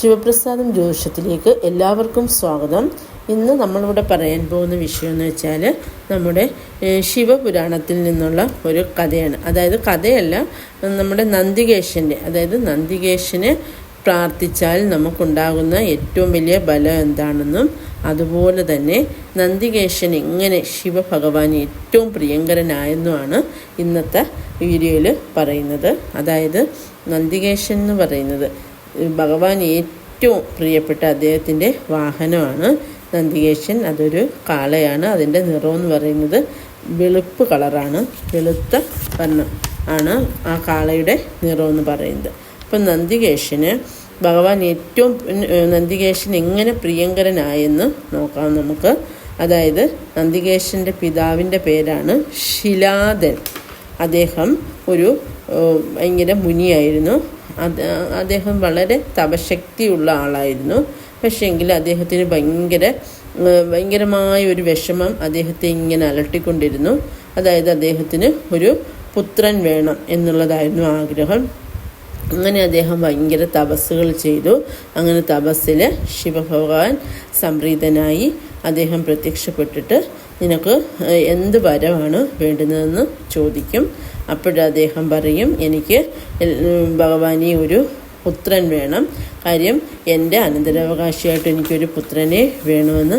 ശിവപ്രസാദം ജ്യോതിഷത്തിലേക്ക് എല്ലാവർക്കും സ്വാഗതം. ഇന്ന് നമ്മളിവിടെ പറയാൻ പോകുന്ന വിഷയം എന്ന് വെച്ചാൽ നമ്മുടെ ശിവപുരാണത്തിൽ നിന്നുള്ള ഒരു കഥയാണ്. അതായത് കഥയല്ല നമ്മുടെ നന്ദികേശന്റെ അതായത് നന്ദികേശന് പ്രാർത്ഥിച്ചാൽ നമുക്കുണ്ടാകുന്ന ഏറ്റവും വലിയ ബലം എന്താണെന്നും അതുപോലെ തന്നെ നന്ദികേശൻ എങ്ങനെ ശിവഭഗവാൻ ഏറ്റവും പ്രിയങ്കരനായെന്നുമാണ് ഇന്നത്തെ വീഡിയോയിൽ പറയുന്നത്. അതായത് നന്ദികേശൻ എന്ന് പറയുന്നത് ഭഗവാൻ ഏറ്റവും പ്രിയപ്പെട്ട അദ്ദേഹത്തിന്റെ വാഹനമാണ് നന്ദികേശൻ. അതൊരു കാളയാണ്. അതിന്റെ നിറം എന്ന് പറയുന്നത് വെളുപ്പ് കളറാണ്. വെളുത്ത വർണം ആണ് ആ കാളയുടെ നിറം എന്ന് പറയുന്നത്. അപ്പം നന്ദികേശന് ഭഗവാൻ ഏറ്റവും നന്ദികേശൻ എങ്ങനെ പ്രിയങ്കരനായെന്ന് നോക്കാം നമുക്ക്. അതായത് നന്ദികേശന്റെ പിതാവിന്റെ പേരാണ് ശിലാദൻ അദ്ദേഹം ഒരു ഭയങ്കര മുനിയായിരുന്നു. അദ്ദേഹം വളരെ തപശക്തിയുള്ള ആളായിരുന്നു. പക്ഷേങ്കിൽ അദ്ദേഹത്തിന് ഭയങ്കര ഭയങ്കരമായ ഒരു വിഷമം അദ്ദേഹത്തെ ഇങ്ങനെ അലട്ടിക്കൊണ്ടിരുന്നു. അതായത് അദ്ദേഹത്തിന് ഒരു പുത്രൻ വേണം എന്നുള്ളതായിരുന്നു ആഗ്രഹം. അങ്ങനെ അദ്ദേഹം ഭയങ്കര തപസ്സുകൾ ചെയ്തു. അങ്ങനെ തപസ്സിൽ ശിവഭഗവാൻ സംപ്രീതനായി അദ്ദേഹം പ്രത്യക്ഷപ്പെട്ടിട്ട് നിനക്ക് എന്ത് വരമാണ് വേണ്ടുന്നതെന്ന് ചോദിക്കും. അപ്പോഴദ്ദേഹം പറയും എനിക്ക് ഭഗവാനെ ഒരു പുത്രൻ വേണം. കാര്യം എന്റെ അനന്തരാവകാശിയായിട്ട് എനിക്കൊരു പുത്രനെ വേണമെന്ന്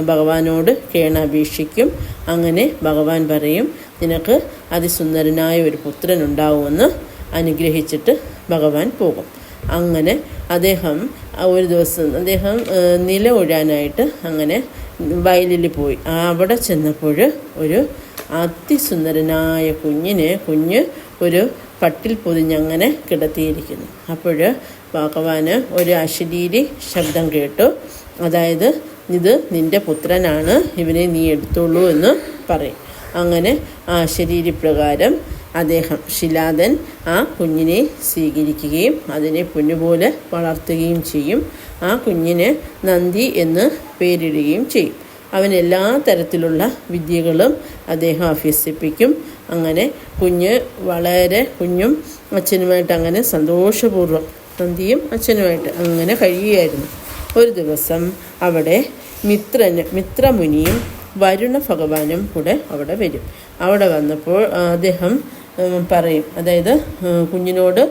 ഭഗവാനോട് കേണപേക്ഷിക്കും. അങ്ങനെ ഭഗവാൻ പറയും നിനക്ക് അതിസുന്ദരനായ ഒരു പുത്രൻ ഉണ്ടാവുമെന്ന് അനുഗ്രഹിച്ചിട്ട് ഭഗവാൻ പോകും. അങ്ങനെ അദ്ദേഹം ഒരു ദിവസം അദ്ദേഹം നില ഒഴാനായിട്ട് അങ്ങനെ വയലിൽ പോയി. അവിടെ ചെന്നപ്പോൾ ഒരു അതിസുന്ദരനായ കുഞ്ഞിനെ കുഞ്ഞ് ഒരു പട്ടിൽ പൊതിഞ്ഞങ്ങനെ കിടത്തിയിരിക്കുന്നു. അപ്പോൾ ഭഗവാന് ഒരു അശരീരി ശബ്ദം കേട്ടു. അതായത് ഇത് നിന്റെ പുത്രനാണ് ഇവനെ നീ എടുത്തോളൂ എന്ന് പറയും. അങ്ങനെ ആ ശരീരി പ്രകാരം അദ്ദേഹം ശിലാദൻ ആ കുഞ്ഞിനെ സ്വീകരിക്കുകയും അതിനെ പൊന്നുപോലെ വളർത്തുകയും ചെയ്യും. ആ കുഞ്ഞിന് നന്ദി എന്ന് പേരിടുകയും ചെയ്യും. അവൻ എല്ലാ തരത്തിലുള്ള വിദ്യകളും അദ്ദേഹം അഭ്യസിപ്പിക്കും. അങ്ങനെ കുഞ്ഞ് വളരെ കുഞ്ഞും അച്ഛനുമായിട്ട് അങ്ങനെ സന്തോഷപൂർവം നന്ദിയും അച്ഛനുമായിട്ട് അങ്ങനെ കഴിയുകയായിരുന്നു. ഒരു ദിവസം അവിടെ മിത്രന് മിത്രമുനിയും വരുണ ഭഗവാനും കൂടെ അവിടെ വരും. അവിടെ വന്നപ്പോൾ അദ്ദേഹം പറയും. അതായത് കുഞ്ഞിനോട്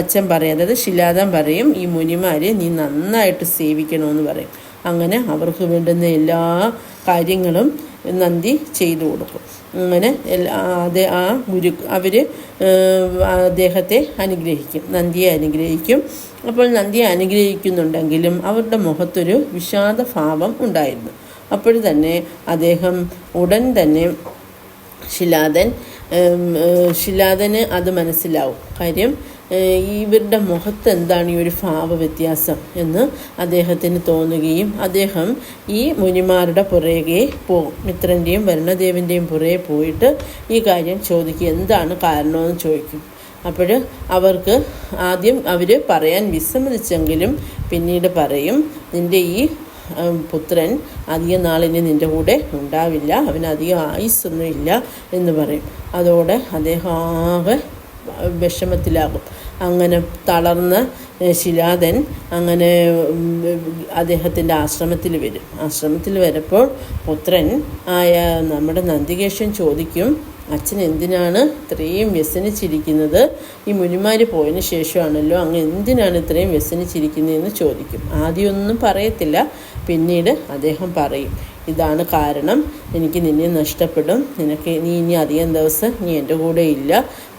അച്ഛൻ പറയും. അതായത് ശിലാദം പറയും ഈ മുനിമാരെ നീ നന്നായിട്ട് സേവിക്കണമെന്ന് പറയും. അങ്ങനെ അവർക്ക് വേണ്ടുന്ന എല്ലാ കാര്യങ്ങളും നന്ദി ചെയ്തു കൊടുക്കും. അങ്ങനെ ആ ഗുരു അവർ അദ്ദേഹത്തെ അനുഗ്രഹിക്കും. നന്ദിയെ അനുഗ്രഹിക്കും. അപ്പോൾ നന്ദിയെ അനുഗ്രഹിക്കുന്നുണ്ടെങ്കിലും അവരുടെ മുഖത്തൊരു വിഷാദ ഭാവം ഉണ്ടായിരുന്നു. അപ്പോൾ തന്നെ അദ്ദേഹം ഉടൻ തന്നെ ശിലാദൻ ഏഹ്, അത് മനസ്സിലാവും. കാര്യം ഇവരുടെ മുഖത്ത് എന്താണ് ഈ ഒരു ഭാവ വ്യത്യാസം എന്ന് അദ്ദേഹത്തിന് തോന്നുകയും അദ്ദേഹം ഈ മുനിമാരുടെ പുറകെ പോകും മിത്രന്റെയും വരുണദേവന്റെയും പുറകെ പോയിട്ട് ഈ കാര്യം ചോദിക്കുക എന്താണ് കാരണമെന്ന് ചോദിക്കും. അപ്പോൾ അവർക്ക് ആദ്യം അവർ പറയാൻ വിസമ്മതിച്ചെങ്കിലും പിന്നീട് പറയും നിന്റെ ഈ പുത്രൻ അധികം നാളിനി നിന്റെ കൂടെ ഉണ്ടാവില്ല. അവന് അധികം ആയുസ്സൊന്നും ഇല്ല എന്ന് പറയും. അതോടെ അദ്ദേഹം ആകെ വിഷമത്തിലാകും. അങ്ങനെ തളർന്ന ശിലാതൻ അങ്ങനെ അദ്ദേഹത്തിന്റെ ആശ്രമത്തിൽ വരും. ആശ്രമത്തിൽ വരപ്പോൾ പുത്രൻ ആയ നമ്മുടെ നന്ദികേശൻ ചോദിക്കും അച്ഛൻ എന്തിനാണ് ഇത്രയും വ്യസനിച്ചിരിക്കുന്നത്? ഈ മുനിമാർ പോയതിന് ശേഷമാണല്ലോ അങ്ങ് എന്തിനാണ് ഇത്രയും വ്യസനിച്ചിരിക്കുന്നതെന്ന് ചോദിക്കും. ആദ്യമൊന്നും പറയത്തില്ല. പിന്നീട് അദ്ദേഹം പറയും ഇതാണ് കാരണം. എനിക്ക് നിന്നെ നഷ്ടപ്പെടും. നിനക്ക് നീ ഇനി അധികം ദിവസം നീ എന്റെ കൂടെ ഇല്ല.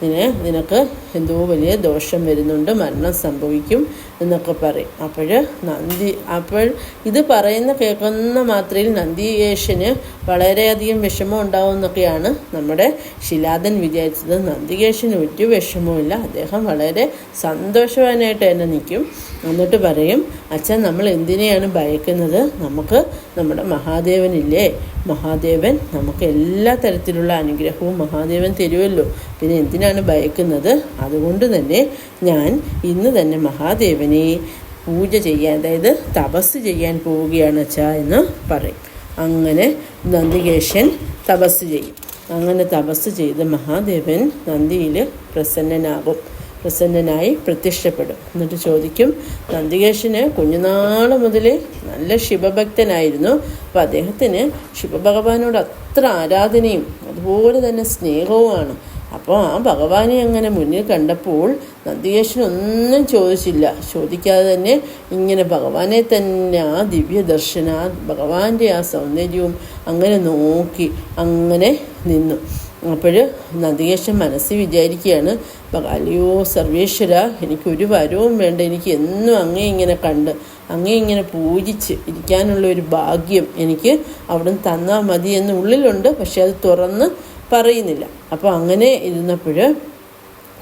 നിന്നെ നിനക്ക് എന്തോ വലിയ ദോഷം വരുന്നുണ്ട്. മരണം സംഭവിക്കും എന്നൊക്കെ പറയും. അപ്പോൾ നന്ദി അപ്പോൾ ഇത് പറയുന്ന കേൾക്കുന്ന മാത്രയിൽ നന്ദികേശന് വളരെയധികം വിഷമം ഉണ്ടാവും എന്നൊക്കെയാണ് നമ്മുടെ ശിലാദൻ വിചാരിച്ചത്. നന്ദികേശന് ഒരു വിഷമവുമില്ല അദ്ദേഹം വളരെ സന്തോഷവാനായിട്ട് തന്നെ നിൽക്കും. എന്നിട്ട് പറയും അച്ഛൻ നമ്മൾ എന്തിനെയാണ് ഭയക്കുന്നത്? നമുക്ക് നമ്മുടെ മഹാദേവനില്ലേ? മഹാദേവൻ നമുക്ക് എല്ലാ തരത്തിലുള്ള അനുഗ്രഹവും മഹാദേവൻ തരുമല്ലോ പിന്നെ എന്തിനാണ് ഭയക്കുന്നത്? അതുകൊണ്ട് തന്നെ ഞാൻ ഇന്ന് തന്നെ മഹാദേവനെ പൂജ ചെയ്യാൻ അതായത് തപസ് ചെയ്യാൻ പോവുകയാണ് അച്ഛാ എന്ന് പറയും. അങ്ങനെ നന്ദികേശൻ തപസ് ചെയ്യും. അങ്ങനെ തപസ് ചെയ്ത് മഹാദേവൻ നന്ദിയിൽ പ്രസന്നനാകും. പ്രസന്നനായി പ്രത്യക്ഷപ്പെടും. എന്നിട്ട് ചോദിക്കും നന്ദികേശന് കുഞ്ഞുനാൾ മുതൽ നല്ല ശിവഭക്തനായിരുന്നു. അപ്പോൾ അദ്ദേഹത്തിന് ശിവഭഗവാനോട് അത്ര ആരാധനയും അതുപോലെ തന്നെ സ്നേഹവുമാണ്. അപ്പോൾ ആ ഭഗവാനെ അങ്ങനെ മുന്നിൽ കണ്ടപ്പോൾ നന്ദികേശൻ ഒന്നും ചോദിച്ചില്ല. ചോദിക്കാതെ തന്നെ ഇങ്ങനെ ഭഗവാനെ തന്നെ ആ ദിവ്യ ദർശന ഭഗവാന്റെ ആ സൗന്ദര്യവും അങ്ങനെ നോക്കി അങ്ങനെ നിന്നു. അപ്പോൾ നന്ദികേശൻ മനസ്സിൽ വിചാരിക്കുകയാണ് അല്ലയോ സർവേശ്വര എനിക്കൊരു വരവും വേണ്ട എനിക്ക് എന്നും അങ്ങേ ഇങ്ങനെ കണ്ട് അങ്ങേ ഇങ്ങനെ പൂജിച്ച് ഇരിക്കാനുള്ള ഒരു ഭാഗ്യം എനിക്ക് അവിടുന്ന് തന്നാൽ മതി എന്ന് ഉള്ളിലുണ്ട് പക്ഷെ അത് തുറന്ന് പറയുന്നില്ല. അപ്പോൾ അങ്ങനെ ഇരുന്നപ്പോൾ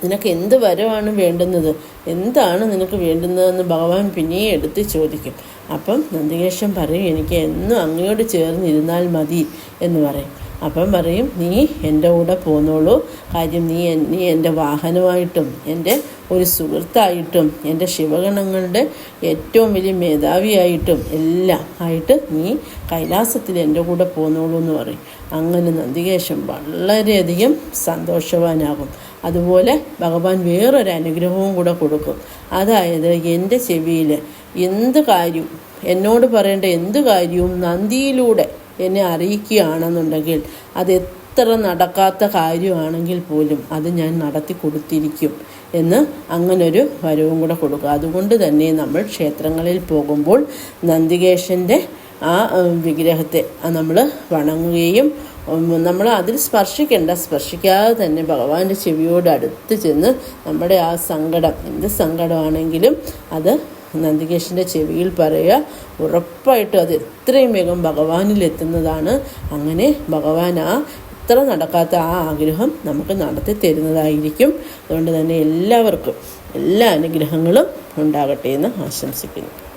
നിനക്ക് എന്ത് വരമാണ് വേണ്ടുന്നത്? എന്താണ് നിനക്ക് വേണ്ടുന്നതെന്ന് ഭഗവാൻ പിന്നെയും എടുത്ത് ചോദിക്കും. അപ്പം നന്ദികേശൻ പറയും എനിക്ക് എന്നും അങ്ങയോട് ചേർന്നിരുന്നാൽ മതി എന്ന് പറയും. അപ്പം പറയും നീ എന്റെ കൂടെ പോന്നോളൂ. കാര്യം നീ നീ എന്റെ വാഹനമായിട്ടും എന്റെ ഒരു സുഹൃത്തായിട്ടും എന്റെ ശിവഗണങ്ങളുടെ ഏറ്റവും വലിയ മേധാവിയായിട്ടും എല്ലാം ആയിട്ട് നീ കൈലാസത്തിൽ എന്റെ കൂടെ പോന്നോളൂ എന്ന് പറയും. അങ്ങനെ നന്ദികേശൻ വളരെയധികം സന്തോഷവാനാകും. അതുപോലെ ഭഗവാൻ വേറൊരു അനുഗ്രഹവും കൂടെ കൊടുക്കും. അതായത് എന്റെ ചെവിയിൽ എന്ത് കാര്യവും എന്നോട് പറയേണ്ട എന്ത് കാര്യവും നന്ദിയിലൂടെ എന്നെ അറിയിക്കുകയാണെന്നുണ്ടെങ്കിൽ അത് എത്ര നടക്കാത്ത കാര്യമാണെങ്കിൽ പോലും അത് ഞാൻ നടത്തി കൊടുത്തിരിക്കും എന്ന് അങ്ങനൊരു വരവും കൂടെ കൊടുക്കുക. അതുകൊണ്ട് തന്നെ നമ്മൾ ക്ഷേത്രങ്ങളിൽ പോകുമ്പോൾ നന്ദികേശന്റെ ആ വിഗ്രഹത്തെ നമ്മൾ വണങ്ങുകയും നമ്മൾ അതിൽ സ്പർശിക്കേണ്ട സ്പർശിക്കാതെ തന്നെ ഭഗവാന്റെ ചെവിയോട് അടുത്ത് ചെന്ന് നമ്മുടെ ആ സങ്കടം എന്ത് സങ്കടമാണെങ്കിലും അത് നന്ദികേശന്റെ ചെവിയിൽ പറയുക. ഉറപ്പായിട്ടും അത് എത്രയും വേഗം ഭഗവാനിൽ എത്തുന്നതാണ് അങ്ങനെ ഭഗവാൻ ആ ഇത്ര നടക്കാത്ത ആ ആഗ്രഹം നമുക്ക് നടത്തി തരുന്നതായിരിക്കും. അതുകൊണ്ട് തന്നെ എല്ലാവർക്കും എല്ലാ അനുഗ്രഹങ്ങളും ഉണ്ടാകട്ടെ എന്ന് ആശംസിക്കുന്നു.